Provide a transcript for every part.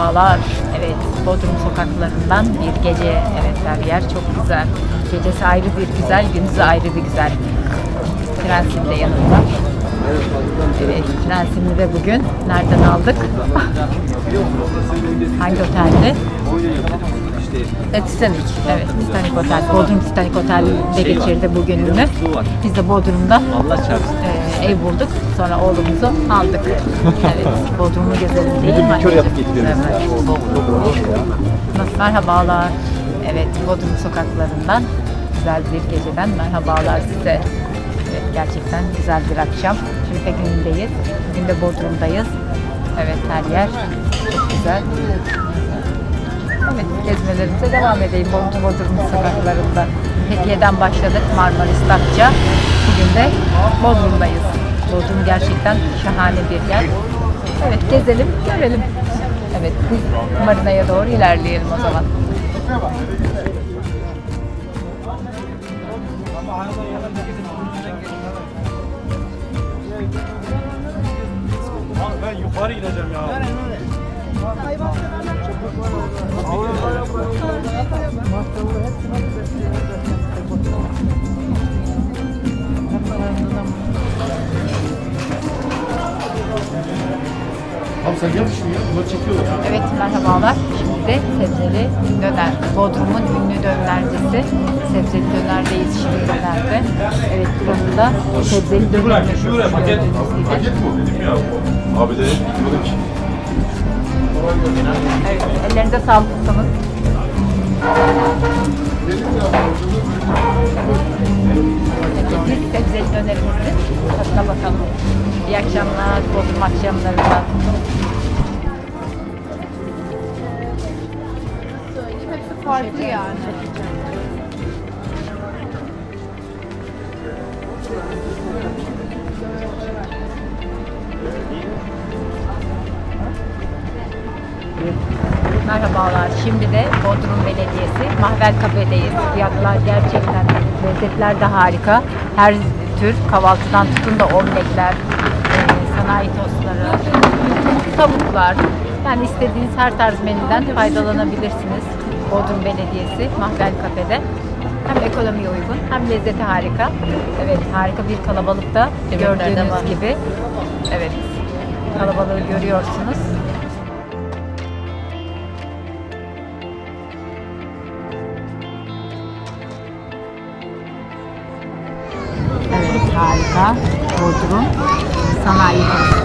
Merhabalar. Evet, Bodrum sokaklarından bir gece. Evet, her yer çok güzel. Gecesi ayrı bir güzel, gündüzü ayrı bir güzel. Prensim de yanında. Evet, prensimi de bugün nereden aldık? Hangi otelde? E, Titanic. Evet, Titanic Otel. Bodrum Titanic Otel'de geçirdi bugününü. Biz de Bodrum'da e, ev bulduk. Sonra oğlumuzu aldık. Evet, Bodrum'u gezelim mi? Bir kör yapıp. Evet. Nasıl- Merhabalar. Evet, Bodrum sokaklarından güzel bir geceden merhabalar size. Evet, gerçekten güzel bir akşam. Şerife günündeyiz. Bugün de Bodrum'dayız. Evet, her yer çok güzel. Evet, gezmelerimize devam edeyim Bodrum, Bodrum sokaklarında. Fethiye'den başladık Marmaris Datça. Bugün de Bodrum'dayız. Bodrum gerçekten şahane bir yer. Evet, gezelim, görelim. Evet, marinaya doğru ilerleyelim o zaman. Ben yukarı gideceğim ya. Abi sen yap şunu ya. Bunları çekiyorlar. Evet, merhabalar. Şimdi de sebzeli döner. Bodrum'un ünlü dönercisi. Sebzeli dönerdeyiz şimdi dönerde. Evet, buranın da sebzeli döner meşhur gördüğünüz gibi. Paket mi o? Dedim ya. Abi de bilmiyordum ki. Evet, ellerinize sağlık ustamız. Biz sebzeli dönerimizin tadına bakalım. İyi akşamlar, Bodrum akşamlarında. Farklı yani. Merhabalar. Şimdi de Bodrum Belediyesi Mahvel Kafe'deyiz. Fiyatlar gerçekten lezzetler de harika. Her tür kahvaltıdan tutun da omletler, e, sanayi tostları, tavuklar. Yani istediğiniz her tarz menüden faydalanabilirsiniz. Bodrum Belediyesi Mahvel Kafe'de. Hem ekonomiye uygun hem lezzeti harika. Evet harika bir kalabalıkta gördüğünüz gibi. Evet kalabalığı görüyorsunuz. Harika. Bodrum sanayi tostu.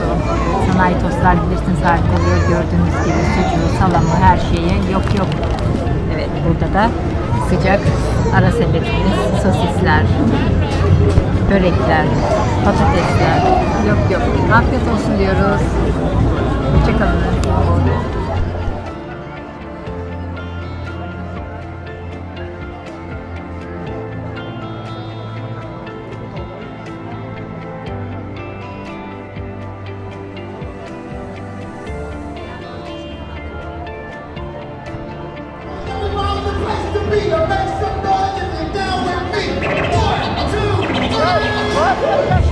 Sanayi tostlar bilirsiniz harika oluyor. Gördüğünüz gibi sucuğu, salamı, her şeyi yok yok. Evet burada da sıcak ara sepetimiz, sosisler, börekler, patatesler. Yok yok. Afiyet olsun diyoruz. Hoşçakalın. Be. Make some noise if you're down with me. One, two, three.